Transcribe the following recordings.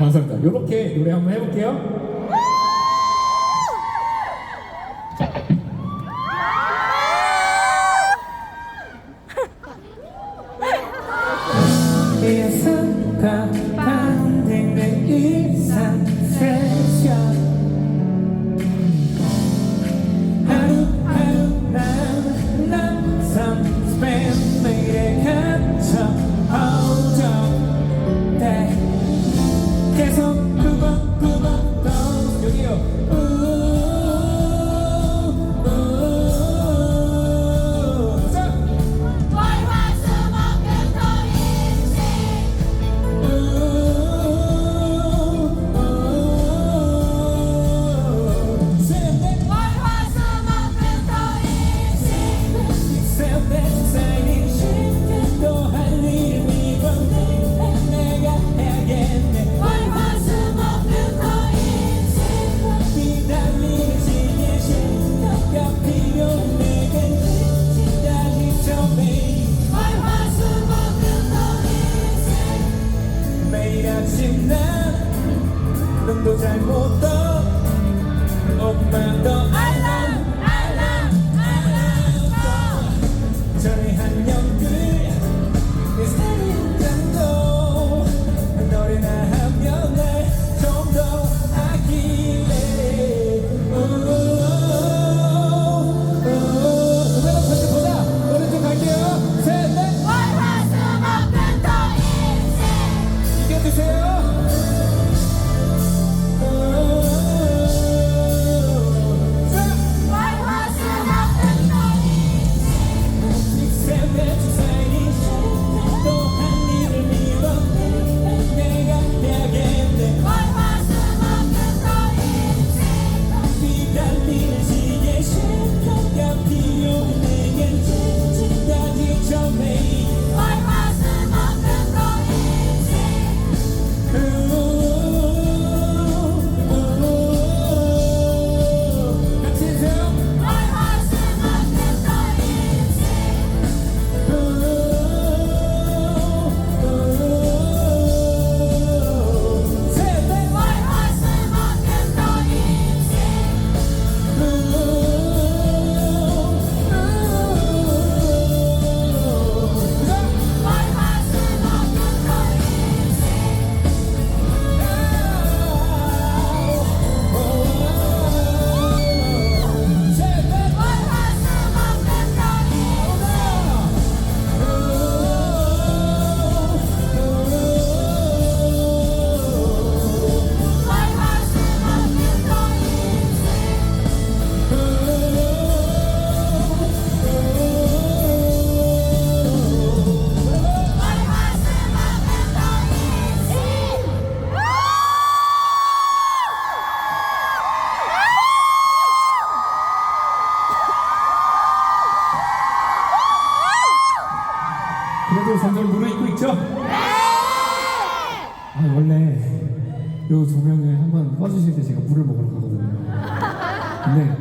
감사합니다. 이렇게 노래 한번 해볼게요. Обмета 그래도 점점 무르익고 있죠? 아 원래 요 조명을 한번 꺼주실 때 제가 물을 먹으러 가거든요. 근데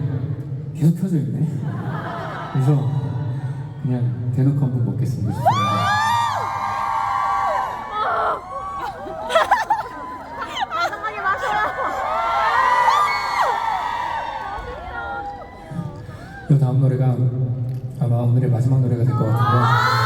계속 켜져 있네. 그래서 그냥 대놓고 한번 먹겠습니다. 이 다음 노래가 아마 오늘의 마지막 노래가 될 것 같은데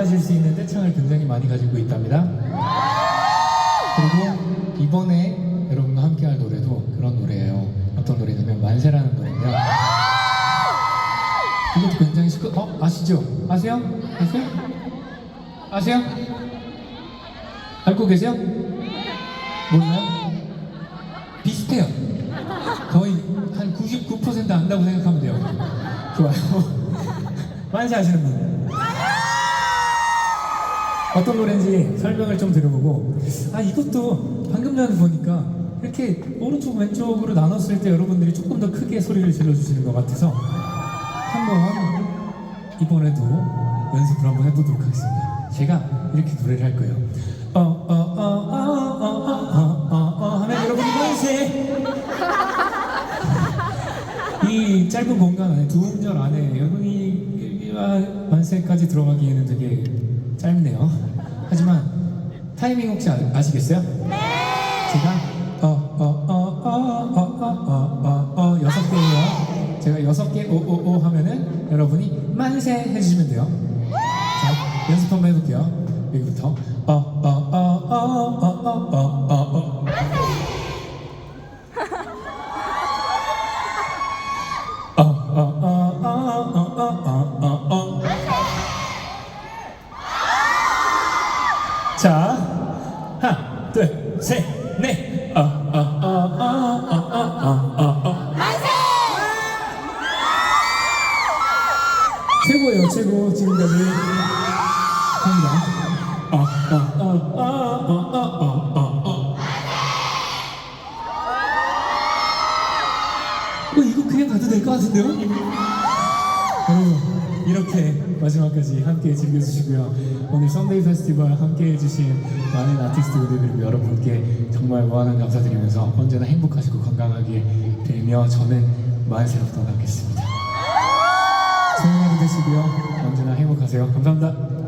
하실 수 있는 떼창을 굉장히 많이 가지고 있답니다. 그리고 이번에 여러분과 함께 할 노래도 그런 노래예요. 어떤 노래냐면 만세라는 노래인데요. 이것도 굉장히 시끄, 어? 아시죠? 아세요? 아세요? 아세요? 알고 계세요? 몰라요? 비슷해요. 거의 한 99% 안다고 생각하면 돼요. 좋아요. 만세 하시는 분. 어떤 노래인지 설명을 좀 들어보고 아 이것도 방금 전에 보니까 이렇게 오른쪽 왼쪽으로 나눴을 때 여러분들이 조금 더 크게 소리를 질러주시는 것 같아서 한번 이번에도 연습을 한번 해보도록 하겠습니다. 제가 이렇게 노래를 할 거예요. 어어어어어어어어 하면 여러분이 만세 짧은 공간 안에 두 음절 안에 여러분이 만세까지 들어가기에는 되게 짧네요. 하지만 타이밍 혹시 아, 아시겠어요? 네. 제가 어어어어어어어어 여섯 개예요. 제가 여섯 개 오오오 하면은 여러분이 만세 해주시면 돼요. 최고예요, 최고 지금까지. 합니다. 아, 아, 아, 어, 이거 그냥 가도 될 것 같은데요? 여러분. 이렇게 마지막까지 함께 즐겨주시고요. 오늘 썬데이 페스티벌 함께 해주신 많은 아티스트 분들 그리고 여러분께 정말 무한한 감사드리면서 언제나 행복하시고 건강하게 되며 저는 만세로 떠나겠습니다. 되시고요. 언제나 행복하세요. 감사합니다